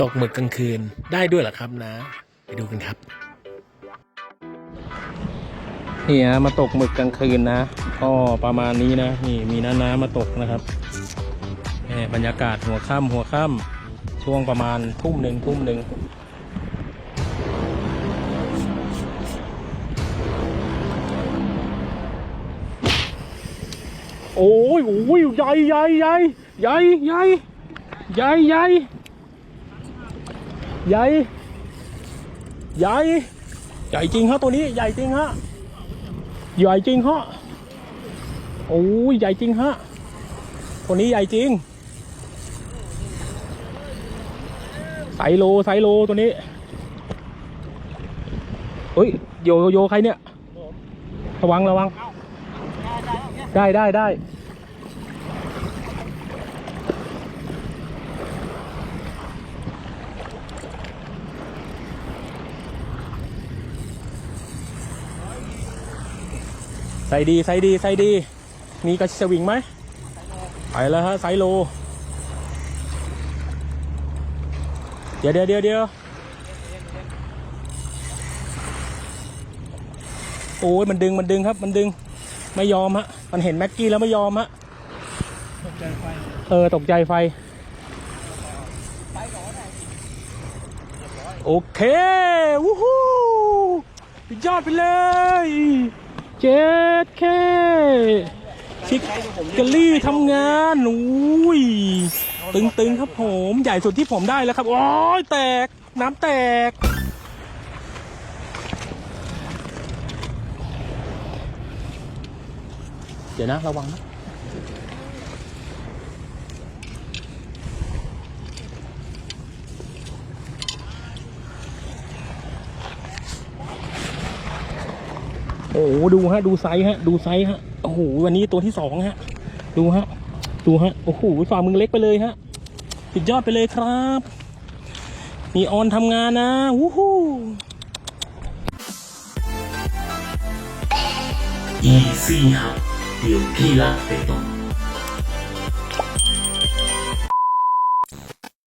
ตกหมึกกลางคืนได้ด้วยเหรอครับนะ ไปดูกันครับนี่ฮะมาตกหมึกกลางคืนนะก็ประมาณนี้นะนี่มีน้าน้ำมาตกนะครับบรรยากาศหัวค่ำหัวค่ำช่วงประมาณทุ่มหนึ่งทุ่มหนึ่งโอ้ยโอ้ยใหญ่ใหญ่ใหญ่ใหญ่ใหญ่ใหญ่ใหญ่ ใหญ่ ใหญ่ ใหญ่จริงฮะตัวนี้ใหญ่จริงฮะ ใหญ่จริงฮะ โอ้ยใหญ่จริงฮะ ตัวนี้ใหญ่จริง ไซโลไซโลตัวนี้ เฮ้ยโยโยโยใครเนี่ย ระวังระวัง ได้ได้ได้ ส่ดีใส่ดีใส่ดี มีกระสวิงไหมไปแล้วฮะไซโล เดี๋ยวเดี๋ยวเดี๋ยวเดี๋ยวโอ้ยมันดึงมันดึงครับ มันดึงไม่ยอมฮะ มันเห็นแม็กกี้แล้วไม่ยอมฮะเออตกใจไฟ โอเค วู้ฮู้ยอดไปเลย เจ็ดเคชิคเกลลี่ทำงานอุ้ยตึงๆครับผม ใหญ่สุดที่ผมได้แล้วครับ โอ้ยแตก น้ำแตก เดี๋ยวนะ ระวังนะ โอ้โหดูฮะดูไซส์ฮะ ดูไซส์ฮะโอ้โหวันนี้ตัวที่สองฮะ ดูฮะ ดูฮะโอ้โหฝ่ามือเล็กไปเลยฮะสุดยอดไปเลยครับมีออนทำงานนะวู้ฮู้ Easy ครับเดี๋ยวพี่รักไปตรง